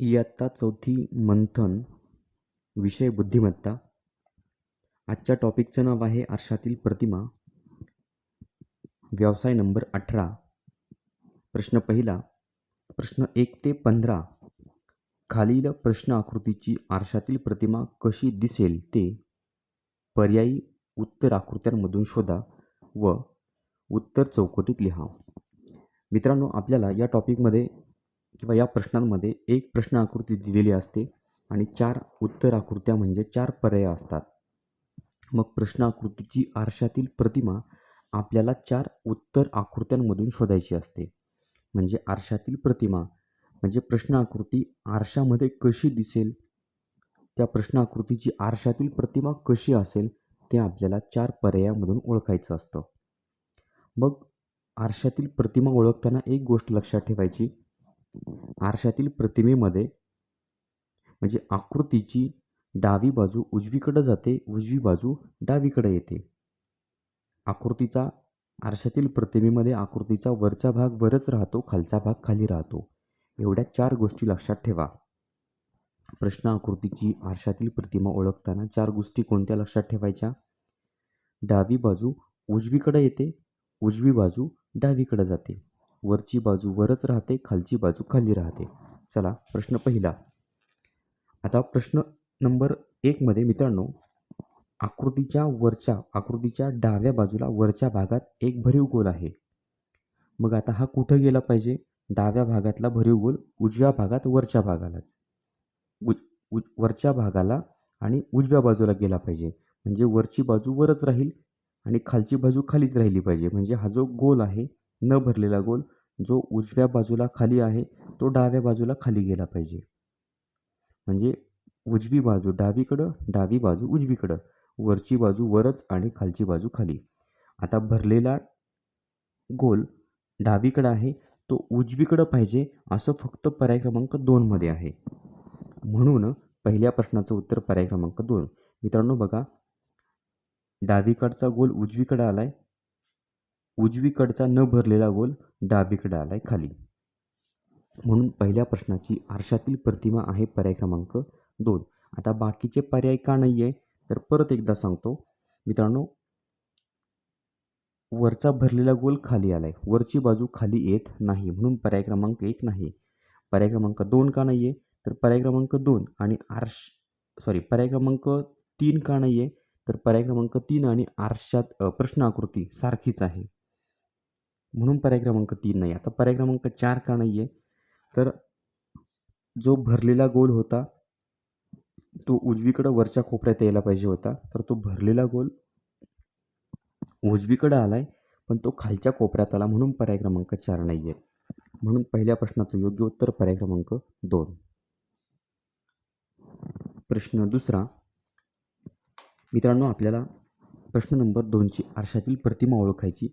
इयत्ता चौथी मंथन विषय बुद्धिमत्ता. आजच्या टॉपिकचं नाव आहे आरशातील प्रतिमा. व्यवसाय नंबर अठरा. प्रश्न पहिला. प्रश्न एक ते पंधरा. खालील प्रश्न आकृतीची आरशातील प्रतिमा कशी दिसेल ते पर्यायी उत्तर आकृत्यांमधून शोधा व उत्तर चौकटीत लिहा. मित्रांनो आपल्याला या टॉपिकमध्ये किंवा या प्रश्नांमध्ये एक प्रश्न आकृती दिलेली असते आणि चार उत्तर आकृत्या म्हणजे चार पर्याय असतात. मग प्रश्न आकृतीची आरशातील प्रतिमा आपल्याला चार उत्तर आकृत्यांमधून शोधायची असते. म्हणजे आरशातील प्रतिमा म्हणजे प्रश्न आकृती आरशामध्ये कशी दिसेल? त्या प्रश्न आकृतीची आरशातील प्रतिमा कशी असेल? ते आपल्याला चार पर्यायामधून ओळखायचं असतं. मग आरशातील प्रतिमा ओळखताना एक गोष्ट लक्षात ठेवायची. आरशातील प्रतिमेमध्ये म्हणजे आकृतीची डावी बाजू उजवीकडं जाते उजवी बाजू डावीकडे येते. आकृतीचा आरशातील प्रतिमेमध्ये आकृतीचा वरचा भाग वरच राहतो खालचा भाग खाली राहतो. एवढ्या चार गोष्टी लक्षात ठेवा. प्रश्न आकृतीची आरशातील प्रतिमा ओळखताना चार गोष्टी कोणत्या लक्षात ठेवायच्या? डावी बाजू उजवीकडे येते उजवी बाजू डावीकडे जाते. वरची बाजू वरच राहते खालची बाजू खाली राहते. चला प्रश्न पहिला. आता प्रश्न नंबर एकमध्ये मित्रांनो आकृतीच्या वरच्या आकृतीच्या डाव्या बाजूला वरच्या भागात एक भरीव गोल आहे. मग आता हा कुठं गेला पाहिजे? डाव्या भागातला भरीव गोल उजव्या भागात वरच्या भागालाच. उज उज वरच्या भागाला आणि उजव्या बाजूला गेला पाहिजे. म्हणजे वरची बाजू वरच राहील आणि खालची बाजू खालीच राहिली पाहिजे. म्हणजे हा जो गोल आहे न भरलेला गोल जो उजव्या बाजूला खाली आहे तो डाव्या बाजूला खाली गेला पाहिजे. म्हणजे उजवी बाजू डावीकडं डावी बाजू उजवीकडं वरची बाजू वरच आणि खालची बाजू खाली. आता भरलेला गोल डावीकडं आहे तो उजवीकडं पाहिजे असं फक्त पर्याय क्रमांक दोनमध्ये आहे. म्हणून पहिल्या प्रश्नाचं उत्तर पर्याय क्रमांक दोन. मित्रांनो बघा. डावीकडचा गोल उजवीकडं आला आहे उजवीकडचा न भरलेला गोल डावीकडे आला आहे खाली. म्हणून पहिल्या प्रश्नाची आरशातील प्रतिमा आहे पर्याय क्रमांक दोन. आता बाकीचे पर्याय का नाही आहे तर परत एकदा सांगतो. मित्रांनो वरचा भरलेला गोल खाली आला आहे वरची बाजू खाली येत नाही. म्हणून पर्याय क्रमांक एक नाही. पर्याय क्रमांक दोन का नाही आहे तर पर्याय क्रमांक दोन आणि आरश सॉरी पर्याय क्रमांक तीन का नाही आहे तर पर्याय क्रमांक तीन आणि आरशात प्रश्न आकृती सारखीच आहे. म्हणून पर्याय क्रमांक तीन नाही. आता पर्याय क्रमांक चार का नाही आहे तर जो भरलेला गोल होता तो उजवीकडं वरच्या कोपऱ्यात यायला पाहिजे होता. तर तो भरलेला गोल उजवीकडं आला आहे पण तो खालच्या कोपऱ्यात आला म्हणून पर्याय क्रमांक चार नाही आहे म्हणून पहिल्या प्रश्नाचं योग्य उत्तर पर्याय क्रमांक दोन. प्रश्न दुसरा. मित्रांनो आपल्याला प्रश्न नंबर दोनची आरशातील प्रतिमा ओळखायची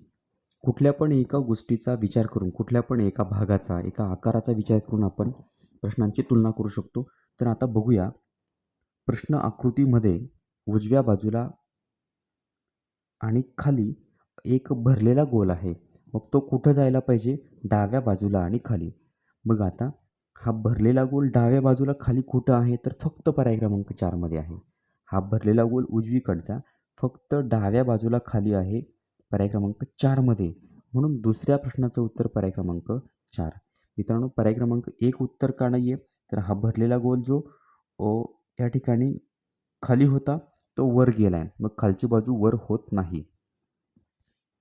कुठल्या पण एका गोष्टीचा विचार करून कुठल्या पण एका भागाचा एका आकाराचा विचार करून आपण प्रश्नांची तुलना करू शकतो. तर आता बघूया. प्रश्न आकृतीमध्ये उजव्या बाजूला आणि खाली एक भरलेला गोल आहे. मग तो कुठं जायला पाहिजे? डाव्या बाजूला आणि खाली. मग आता हा भरलेला गोल डाव्या बाजूला खाली कुठं आहे? तर फक्त पर्याय क्रमांक चारमध्ये आहे. हा भरलेला गोल उजवीकडचा फक्त डाव्या बाजूला खाली आहे. पर्याय क्रमांक चारमध्ये म्हणून दुसऱ्या प्रश्नाचं उत्तर पर्याय क्रमांक चार. मित्रांनो पर्याय क्रमांक एक उत्तर का नाही आहे तर हा भरलेला गोल जो ओ या ठिकाणी खाली होता तो वर गेला आहे मग खालची बाजू वर होत नाही.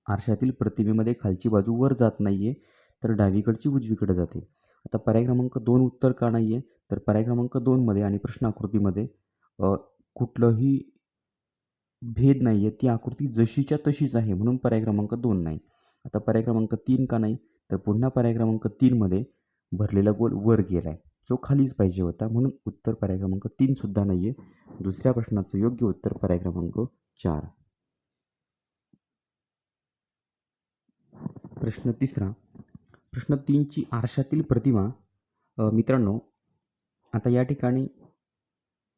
आरशातील प्रतिमेमध्ये खालची बाजू वर जात नाही आहे तर डावीकडची उजवीकडे जाते. आता पर्याय क्रमांक दोन उत्तर का नाही आहे तर पर्याय क्रमांक दोनमध्ये आणि प्रश्न आकृतीमध्ये कुठलंही भेद नाही आहे ती आकृती जशीच्या तशीच आहे म्हणून पर्याय क्रमांक दोन नाही. आता पर्याय क्रमांक तीन का नाही? तर पुन्हा पर्याय क्रमांक तीनमध्ये भरलेला गोल वर गेला आहे जो खालीच पाहिजे होता म्हणून उत्तर पर्याय क्रमांक तीनसुद्धा नाही आहे दुसऱ्या प्रश्नाचं योग्य उत्तर पर्याय क्रमांक चार. प्रश्न तिसरा. प्रश्न तीनची आरशातील प्रतिमा मित्रांनो आता या ठिकाणी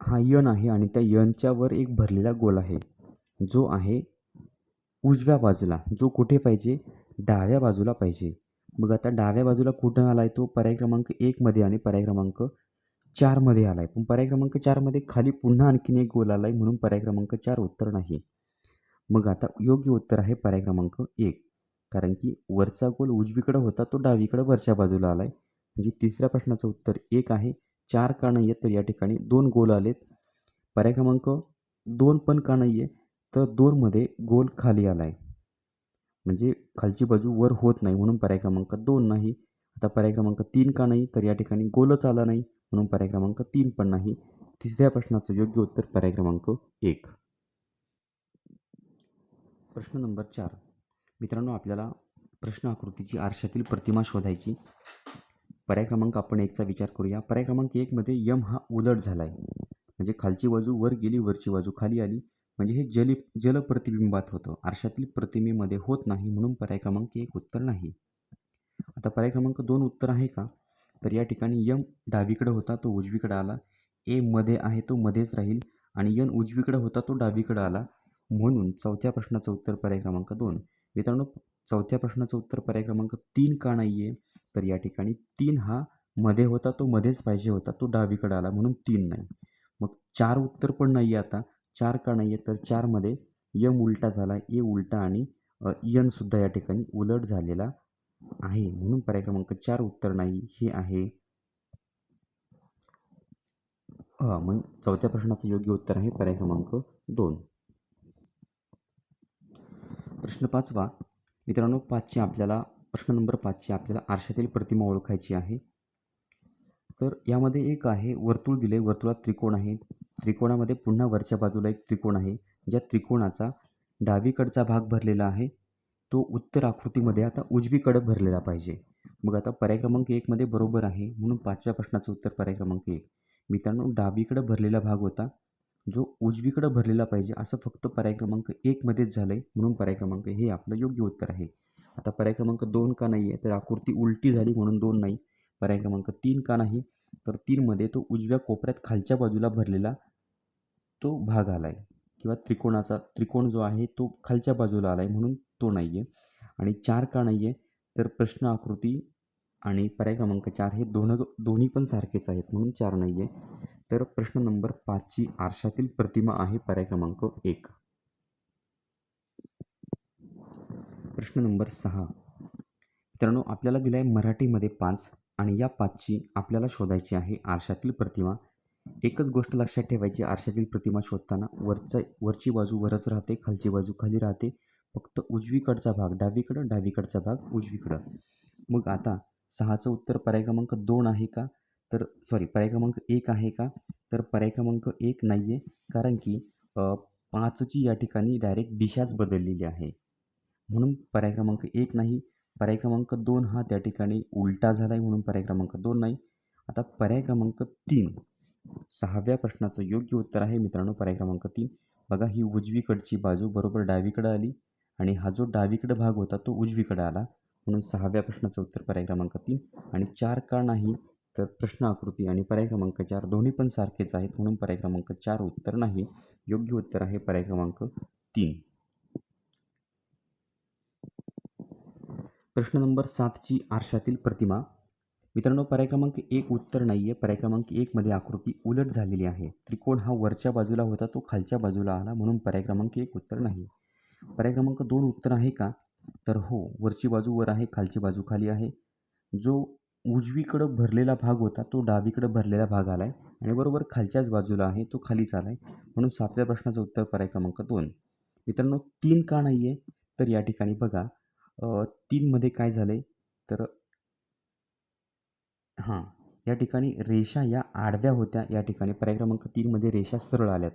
हा यन आहे आणि त्या यनच्या वर एक भरलेला गोल आहे. जो आहे उजव्या बाजूला. जो कुठे पाहिजे? डाव्या बाजूला पाहिजे. मग आता डाव्या बाजूला कुठं आला आहे तो? पर्याय क्रमांक एकमध्ये आणि पर्याय क्रमांक चारमध्ये आला आहे पण पर्याय क्रमांक चारमध्ये खाली पुन्हा आणखीन एक गोल आला आहे म्हणून पर्याय क्रमांक चार उत्तर नाही. मग आता योग्य उत्तर आहे पर्याय क्रमांक एक. कारण की वरचा गोल उजवीकडं होता तो डावीकडं वरच्या बाजूला आला आहे म्हणजे तिसऱ्या प्रश्नाचं उत्तर एक आहे. चार का नाही आहेत तर या ठिकाणी. दोन गोल आलेत. पर्याय क्रमांक दोन पण का नाही आहे तर दोनमध्ये गोल खाली आला आहे म्हणजे खालची बाजू वर होत नाही म्हणून पर्याय क्रमांक दोन नाही. आता पर्याय क्रमांक तीन का नाही तर या ठिकाणी गोलच आला नाही म्हणून पर्याय क्रमांक तीन पण नाही. तिसऱ्या प्रश्नाचं योग्य उत्तर पर्याय क्रमांक एक. प्रश्न नंबर चार. मित्रांनो आपल्याला प्रश्न आकृतीची आरशातील प्रतिमा शोधायची. पर्याय क्रमांक आपण एकचा विचार करूया. पर्याय क्रमांक एकमध्ये यम हा उलट झाला आहे म्हणजे खालची बाजू वर गेली वरची बाजू खाली आली. म्हणजे हे जली जलप्रतिबिंबात होतं. आरशातील प्रतिमेमध्ये होत नाही म्हणून पर्याय क्रमांक एक उत्तर नाही. आता पर्याय क्रमांक दोन उत्तर आहे का? तर या ठिकाणी यम डावीकडे होता तो उजवीकडे आला. ए मध्ये आहे तो मध्येच राहील. आणि यन उजवीकडे होता तो डावीकडे आला. म्हणून चौथ्या प्रश्नाचं उत्तर पर्याय क्रमांक दोन. मित्रांनो चौथ्या प्रश्नाचं उत्तर पर्याय क्रमांक तीन का नाही आहे तर या ठिकाणी तीन हा मध्ये होता तो मध्येच पाहिजे होता तो डावीकडे आला म्हणून तीन नाही. मग चार उत्तर पण नाही आहे आता. चार का नाही आहे तर चारमध्ये यम उलटा झाला ए उलटा आणि यनसुद्धा या ठिकाणी उलट झालेला आहे म्हणून पर्याय क्रमांक चार उत्तर नाही हे आहे. हां मग चौथ्या प्रश्नाचं योग्य उत्तर आहे पर्याय क्रमांक दोन. प्रश्न पाचवा मित्रांनो पाचची आपल्याला प्रश्न नंबर पाचची आपल्याला आरशातील प्रतिमा ओळखायची आहे. तर यामध्ये एक आहे वर्तुळ दिले वर्तुळात त्रिकोण आहे. त्रिकोणामध्ये पुन्हा वरच्या बाजूला एक त्रिकोण आहे ज्या त्रिकोणाचा डावीकडचा भाग भरलेला आहे. तो उत्तर आकृतीमध्ये आता उजवीकडं भरलेला पाहिजे. मग आता पर्याय क्रमांक एकमध्ये बरोबर आहे म्हणून पाचव्या प्रश्नाचं उत्तर पर्याय क्रमांक एक. मित्रांनो डावीकडं भरलेला भाग होता. जो उजवीकडं भरलेला पाहिजे असं फक्त पर्याय क्रमांक एकमध्येच झालं आहे म्हणून पर्याय क्रमांक हे आपलं योग्य उत्तर आहे. आता पर्याय क्रमांक दोन का नाही आहे तर आकृती उलटी झाली म्हणून दोन नाही. पर्याय क्रमांक तीन का नाही तर तीनमध्ये तो उजव्या कोपऱ्यात खालच्या बाजूला भरलेला तो भाग आला आहे किंवा त्रिकोणाचा त्रिकोण जो आहे तो खालच्या बाजूला आला आहे म्हणून तो नाही आहे आणि चार का नाही आहे तर प्रश्न आकृती आणि पर्याय क्रमांक चार हे दोन दोन्ही पण सारखेच आहेत म्हणून चार नाही आहे तर प्रश्न नंबर पाचची आरशातील प्रतिमा आहे पर्याय क्रमांक एक. प्रश्न नंबर सहा. मित्रांनो आपल्याला दिला आहे मराठीमध्ये पाच आणि या पाचची आपल्याला शोधायची आहे आरशातील प्रतिमा. एकच गोष्ट लक्षात ठेवायची आरशातील प्रतिमा शोधताना वरचा वरची बाजू वरच राहते खालची बाजू खाली राहते. फक्त उजवीकडचा भाग डावीकडं डावीकडचा भाग उजवीकडं. मग आता सहाचं उत्तर पर्याय क्रमांक दोन आहे का? तर सॉरी पर्याय क्रमांक एक आहे का? तर पर्याय क्रमांक एक नाही आहे कारण की पाचची या ठिकाणी डायरेक्ट दिशाच बदललेली आहे. म्हणून पर्याय क्रमांक एक नाही पर्याय क्रमांक दोन हा त्या ठिकाणी उलटा झाला आहे म्हणून पर्याय क्रमांक दोन नाही. आता पर्याय क्रमांक तीन सहाव्या प्रश्नाचं योग्य उत्तर आहे मित्रांनो पर्याय क्रमांक तीन. बघा ही उजवीकडची बाजू बरोबर डावीकडं आली आणि हा जो डावीकडं भाग होता तो उजवीकडे आला. म्हणून सहाव्या प्रश्नाचं उत्तर पर्याय क्रमांक तीन. आणि चार का नाही तर प्रश्न आकृती आणि पर्याय क्रमांक चार दोन्ही पण सारखेच आहेत म्हणून पर्याय क्रमांक चार उत्तर नाही. योग्य उत्तर आहे पर्याय क्रमांक तीन. प्रश्न नंबर सातची आरशातील प्रतिमा. मित्रांनो पर्याय क्रमांक एक उत्तर नाही आहे पर्याय क्रमांक एकमध्ये आकृती उलट झालेली आहे. त्रिकोण हा वरच्या बाजूला होता तो खालच्या बाजूला आला म्हणून पर्याय क्रमांक एक उत्तर नाही. पर्याय क्रमांक दोन उत्तर आहे का? तर हो वरची बाजू वर आहे खालची बाजू खाली आहे. जो उजवीकडं भरलेला भाग होता तो डावीकडं भरलेला भाग आला आहे आणि बरोबर खालच्याच बाजूला आहे तो खालीच आला आहे म्हणून सातव्या प्रश्नाचं उत्तर पर्याय क्रमांक दोन. मित्रांनो तीन का नाही आहे तर या ठिकाणी बघा तीनमध्ये काय झालं आहे तर हां या ठिकाणी रेषा या आडव्या होत्या या ठिकाणी पर्याय क्रमांक तीनमध्ये रेषा सरळ आल्यात.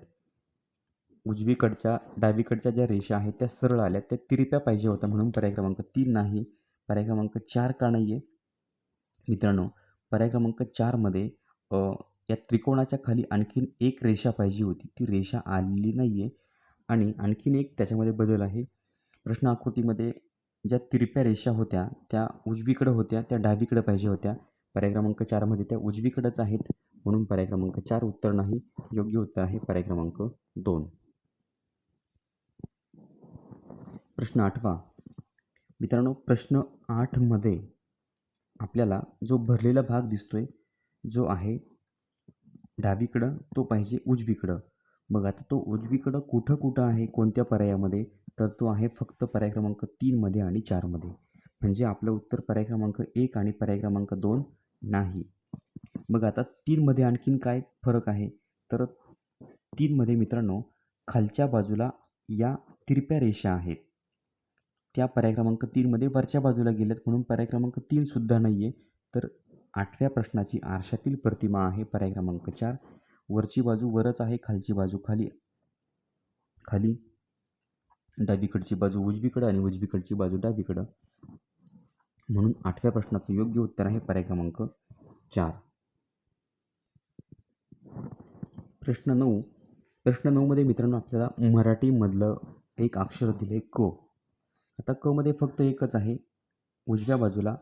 उजवीकडच्या डावीकडच्या ज्या रेषा आहेत त्या सरळ आल्या त्या तिरप्या पाहिजे होत्या म्हणून पर्याय क्रमांक तीन नाही पर्याय क्रमांक चार का नाही आहे मित्रांनो पर्याय क्रमांक चारमध्ये या त्रिकोणाच्या खाली आणखीन एक रेषा पाहिजे होती. ती रेषा आलेली नाही आहे आणि आणखीन एक त्याच्यामध्ये बदल आहे. प्रश्न आकृतीमध्ये ज्या तिरप्या रेषा होत्या त्या उजवीकडं होत्या त्या डावीकडं पाहिजे होत्या. पर्याय क्रमांक चारमध्ये त्या उजवीकडंच आहेत म्हणून पर्याय क्रमांक चार उत्तर नाही योग्य उत्तर आहे पर्याय क्रमांक दोन. प्रश्न आठवा. मित्रांनो प्रश्न आठमध्ये आपल्याला जो भरलेला भाग दिसतोय जो आहे डावीकडं तो पाहिजे उजवीकडं. मग आता तो उजवीकडं कुठं कुठं आहे कोणत्या पर्यायामध्ये तर तो आहे फक्त पर्याय क्रमांक तीनमध्ये आणि चारमध्ये म्हणजे आपलं उत्तर पर्याय क्रमांक एक आणि पर्याय क्रमांक दोन नाही. मग आता तीनमध्ये आणखीन काय फरक आहे? तर तीनमध्ये मित्रांनो खालच्या बाजूला या तिरप्या रेषा आहेत. त्या पर्याय क्रमांक तीनमध्ये वरच्या बाजूला गेल्यात म्हणून पर्याय क्रमांक तीनसुद्धा नाही आहे तर आठव्या प्रश्नाची आरशातील प्रतिमा आहे पर्याय क्रमांक चार. वरची बाजू वरच आहे खालची बाजू खाली. खाली. डावीकडची बाजू उजवीकडं आणि उजवीकडची बाजू डावीकडं. म्हणून आठव्या प्रश्नाचं योग्य उत्तर आहे पर्याय क्रमांक चार. प्रश्न नऊ. प्रश्न नऊमध्ये मित्रांनो आपल्याला मराठीमधलं एक अक्षर दिले क. आता क मध्ये फक्त एकच आहे. उजव्या बाजूला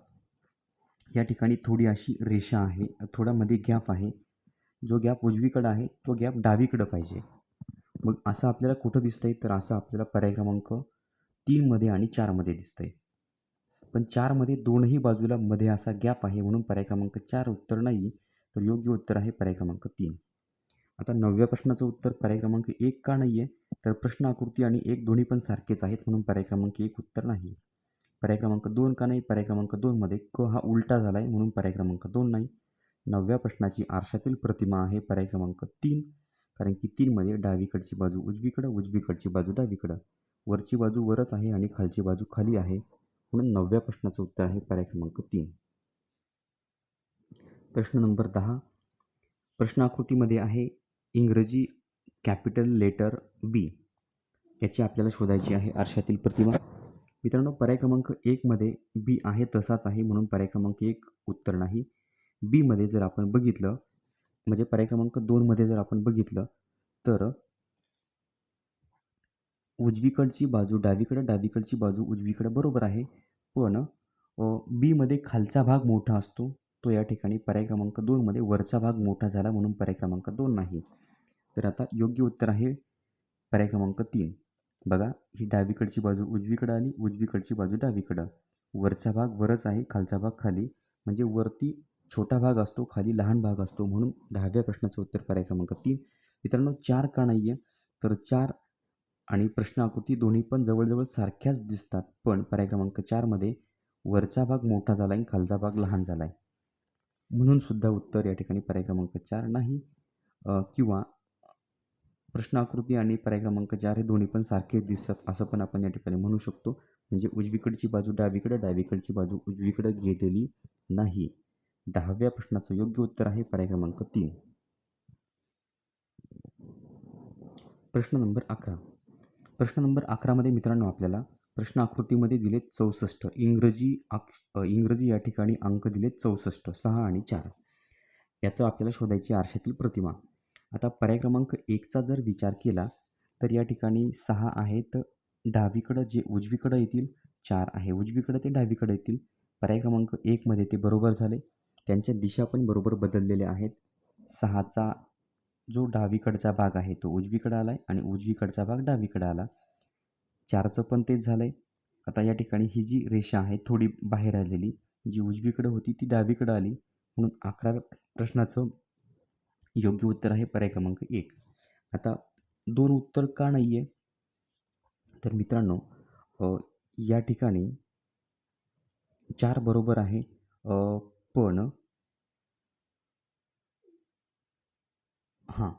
या ठिकाणी थोडी अशी रेषा आहे. थोडा मध्ये गॅप आहे. जो गॅप उजवीकडं आहे तो गॅप डावीकडं पाहिजे. मग असं आपल्याला कुठं दिसतंय? तर असं आपल्याला पर्याय क्रमांक तीनमध्ये आणि चारमध्ये दिसतंय. पण चारमध्ये दोनही बाजूला मध्ये असा गॅप आहे म्हणून पर्याय क्रमांक चार उत्तर नाही तर योग्य उत्तर आहे पर्याय क्रमांक तीन. आता नवव्या प्रश्नाचं उत्तर पर्याय क्रमांक एक का नाही आहे तर प्रश्न आकृती आणि एक दोन्ही पण सारखेच आहेत म्हणून पर्याय क्रमांक एक उत्तर नाही. पर्याय क्रमांक दोन का नाही? पर्याय क्रमांक दोनमध्ये क हा उलटा झाला आहे म्हणून पर्याय क्रमांक दोन नाही. नवव्या प्रश्नाची आरशातील प्रतिमा आहे पर्याय क्रमांक तीन. कारण की तीनमध्ये डावीकडची बाजू उजवीकडं उजवीकडची बाजू डावीकडं. वरची बाजू वरच आहे आणि खालची बाजू खाली आहे. म्हणून नवव्या प्रश्नाचं उत्तर आहे पर्याय क्रमांक तीन. प्रश्न नंबर दहा. प्रश्नाकृतीमध्ये आहे इंग्रजी कॅपिटल लेटर बी याची आपल्याला शोधायची आहे आरशातील प्रतिमा. मित्रांनो पर्याय क्रमांक एकमध्ये बी आहे तसाच आहे म्हणून पर्याय क्रमांक एक उत्तर नाही. बीमध्ये जर आपण बघितलं म्हणजे पर्याय क्रमांक दोनमध्ये जर आपण बघितलं तर उजवीकडची बाजू डावीकडं डावीकडची बाजू उजवीकडं बरोबर आहे. पण बीमध्ये खालचा भाग मोठा असतो. तो या ठिकाणी पर्याय क्रमांक दोनमध्ये वरचा भाग मोठा झाला म्हणून पर्याय क्रमांक दोन नाही. तर आता योग्य उत्तर आहे पर्याय क्रमांक तीन. बघा ही डावीकडची बाजू उजवीकडं आली उजवीकडची बाजू डावीकडं. वरचा भाग वरच आहे खालचा भाग खाली. म्हणजे वरती छोटा भाग असतो खाली लहान भाग असतो म्हणून दहाव्या प्रश्नाचं उत्तर पर्याय क्रमांक तीन. मित्रांनो चार का नाही आहे तर चार आणि प्रश्न आकृती दोन्ही पण जवळजवळ सारख्याच दिसतात. पण पर्याय क्रमांक चारमध्ये वरचा भाग मोठा झाला आहे खालचा भाग लहान झाला आहे. म्हणून सुद्धा उत्तर या ठिकाणी पर्याय क्रमांक चार नाही. किंवा प्रश्न आकृती आणि पर्याय क्रमांक चार हे दोन्ही पण सारखेच दिसतात असं पण आपण या ठिकाणी म्हणू शकतो. म्हणजे उजवीकडची बाजू डावीकडं डावीकडची बाजू उजवीकडं गेलेली नाही. दहाव्या प्रश्नाचं योग्य उत्तर आहे पर्याय क्रमांक तीन. प्रश्न नंबर अकरा. प्रश्न नंबर अकरामध्ये मित्रांनो आपल्याला प्रश्न आकृतीमध्ये दिलेत चौसष्ट. इंग्रजी अक्ष इंग्रजी या ठिकाणी अंक दिलेत चौसष्ट. सहा आणि चार. याचं आपल्याला शोधायची आरशातील प्रतिमा. आता पर्याय क्रमांक एकचा जर विचार केला तर या ठिकाणी सहा आहेत. डावीकडं जे उजवीकडं येतील चार आहे. उजवीकडं ते डावीकडं येतील. पर्याय क्रमांक एकमध्ये ते बरोबर झाले. त्यांच्या दिशा पण बरोबर बदललेल्या आहेत. सहाचा जो डावीकडचा भाग आहे तो उजवीकडं आला आहे आणि उजवीकडचा भाग डावीकडं आला. चारचं पण तेच झालं आहे आता या ठिकाणी ही जी रेषा आहे थोडी बाहेर आलेली जी उजवीकडं होती ती डावीकडे आली. म्हणून अकरा प्रश्नाचं योग्य उत्तर आहे पर्याय क्रमांक एक. आता दोन उत्तर का नाही आहे तर मित्रांनो या ठिकाणी चार बरोबर आहे. पण हां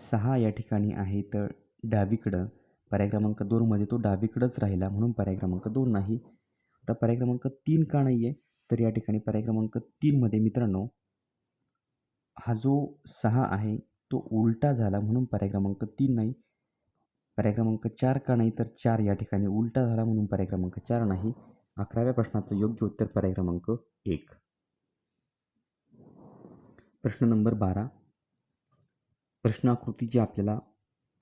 सहा या ठिकाणी आहे तर डावीकडं पर्याय क्रमांक दोनमध्ये तो डावीकडंच राहिला म्हणून पर्याय क्रमांक दोन नाही. आता पर्याय क्रमांक तीन का नाही आहे तर या ठिकाणी पर्याय क्रमांक तीनमध्ये मित्रांनो हा जो सहा आहे तो उलटा झाला म्हणून पर्याय क्रमांक तीन नाही. पर्याय क्रमांक चार का नाही? तर चार या ठिकाणी उलटा झाला म्हणून पर्याय क्रमांक चार नाही. अकराव्या प्रश्नाचं योग्य उत्तर पर्याय क्रमांक एक. प्रश्न नंबर बारा. प्रश्नाकृती जी आपल्याला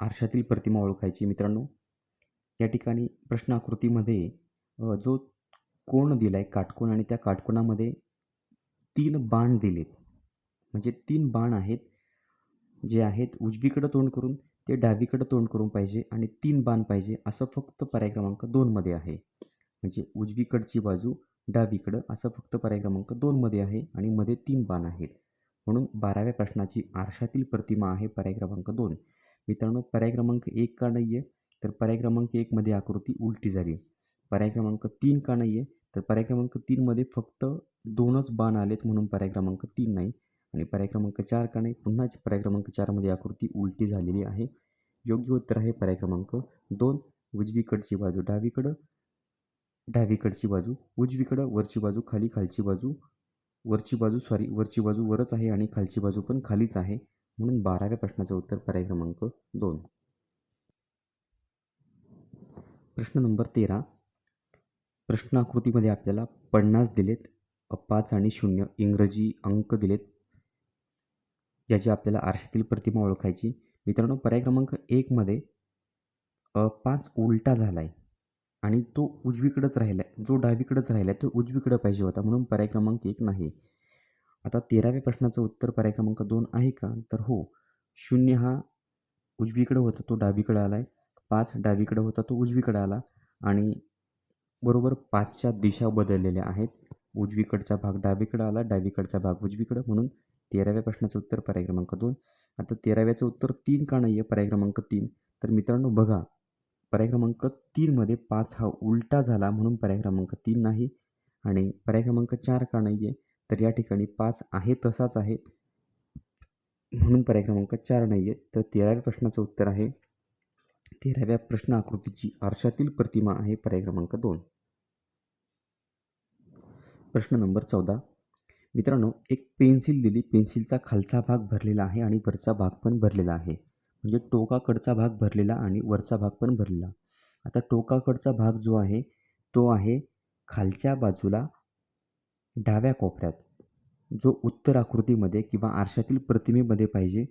आरशातील प्रतिमा ओळखायची मित्रांनो. या ठिकाणी प्रश्नाकृतीमध्ये जो कोण दिला आहे काटकोण आणि त्या काटकोणामध्ये तीन बाण दिलेत. म्हणजे तीन बाण आहेत जे आहेत उजवीकडं तोंड करून ते डावीकडं तोंड करून पाहिजे आणि तीन बाण पाहिजे असं फक्त पर्याय क्रमांक दोनमध्ये आहे. म्हणजे उजवीकडची बाजू डावीकडं असं फक्त पर्याय क्रमांक दोनमध्ये आहे आणि मध्ये तीन बाण आहेत. म्हणून बाराव्या प्रश्नाची आरशातील प्रतिमा आहे पर्याय क्रमांक दोन. मित्रांनो पर्याय क्रमांक एक का नाही आहे तर पर्याय क्रमांक एकमध्ये आकृती उलटी झाली पर्याय क्रमांक तीन का नाही आहे तर पर्याय क्रमांक तीनमध्ये फक्त दोनच बाण आलेत म्हणून पर्याय क्रमांक तीन नाही. आणि पर्याय क्रमांक चार का नाही पुन्हा पर्याय क्रमांक चारमध्ये आकृती उलटी झालेली आहे. योग्य उत्तर आहे पर्याय क्रमांक दोन उजवीकडची बाजू डावीकडं डावीकडची बाजू उजवीकडं वरची बाजू खाली खालची बाजू वरची बाजू सॉरी वरची बाजू वरच आहे आणि खालची बाजू पण खालीच आहे. म्हणून बाराव्या प्रश्नाचं उत्तर पर्याय क्रमांक दोन. प्रश्न नंबर तेरा. प्रश्नाकृतीमध्ये आपल्याला पन्नास दिलेत पाच आणि शून्य इंग्रजी अंक दिलेत ज्याची आपल्याला आरशातील प्रतिमा ओळखायची. मित्रांनो पर्याय क्रमांक एकमध्ये पाच उलटा झाला आहे आणि तो उजवीकडंच राहिला आहे जो डावीकडंच राहिला आहे तो उजवीकडं पाहिजे होता म्हणून पर्याय क्रमांक एक नाही. आता तेराव्या प्रश्नाचं उत्तर पर्याय क्रमांक दोन आहे का? तर हो. शून्य हा उजवीकडं होता तो डावीकडं आला आहे पाच डावीकडं होता तो उजवीकडं आला. आणि बरोबर पाचच्या दिशा बदललेल्या आहेत. उजवीकडचा भाग डावीकडं आला डावीकडचा भाग उजवीकडं. म्हणून तेराव्या प्रश्नाचं उत्तर पर्याय क्रमांक दोन. आता तेराव्याचं उत्तर तीन का नाही आहे पर्याय क्रमांक तीन. तर मित्रांनो बघा. पर्याय क्रमांक तीनमध्ये पाच हा उलटा झाला म्हणून पर्याय क्रमांक तीन नाही. आणि पर्याय क्रमांक चार का नाही आहे तर या ठिकाणी पाच आहे तसाच आहे. म्हणून पर्याय क्रमांक चार नाही आहे तर तेराव्या प्रश्नाचं उत्तर आहे. तेराव्या प्रश्न आकृतीची आरशातील प्रतिमा आहे पर्याय क्रमांक दोन. प्रश्न नंबर चौदा. मित्रांनो एक पेन्सिल दिली. पेन्सिलचा खालचा भाग भरलेला आहे आणि वरचा भाग पण भरलेला आहे. म्हणजे टोकाकडचा भाग भरलेला आणि वरचा भाग पण भरलेला. आता टोकाकडचा भाग जो आहे तो आहे खालच्या बाजूला डाव्या कोपऱ्यात जो उत्तर आकृतीमध्ये किंवा आरशातील प्रतिमेमध्ये पाहिजे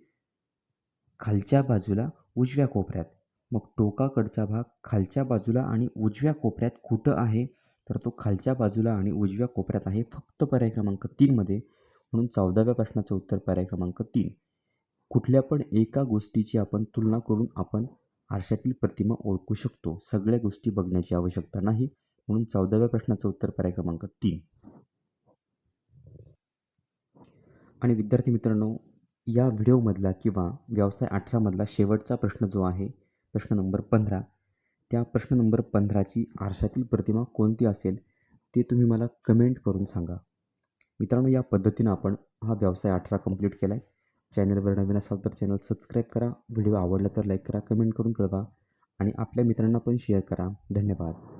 खालच्या बाजूला उजव्या कोपऱ्यात. मग टोकाकडचा भाग खालच्या बाजूला आणि उजव्या कोपऱ्यात कुठं आहे? तर तो खालच्या बाजूला आणि उजव्या कोपऱ्यात आहे फक्त पर्याय क्रमांक तीनमध्ये म्हणून चौदाव्या प्रश्नाचं उत्तर पर्याय क्रमांक तीन. कुठल्या पण एका गोष्टीची आपण तुलना करून आपण आरशातील प्रतिमा ओळखू शकतो. सगळ्या गोष्टी बघण्याची आवश्यकता नाही. म्हणून चौदाव्या प्रश्नाचं उत्तर पर्याय क्रमांक तीन. आणि विद्यार्थी मित्रांनो या व्हिडिओमधला किंवा व्यवसाय अठरामधला शेवटचा प्रश्न जो आहे प्रश्न नंबर पंधरा त्या प्रश्न नंबर पंधराची आरशातील प्रतिमा कोणती असेल ते तुम्ही मला कमेंट करून सांगा. मित्रांनो या पद्धतीनं आपण हा व्यवसाय अठरा कंप्लीट केला आहे चॅनलवर नवीन असाल तर चॅनल सबस्क्राईब करा. व्हिडिओ आवडला तर लाईक करा कमेंट करून कळवा. आणि आपल्या मित्रांना पण शेअर करा. धन्यवाद.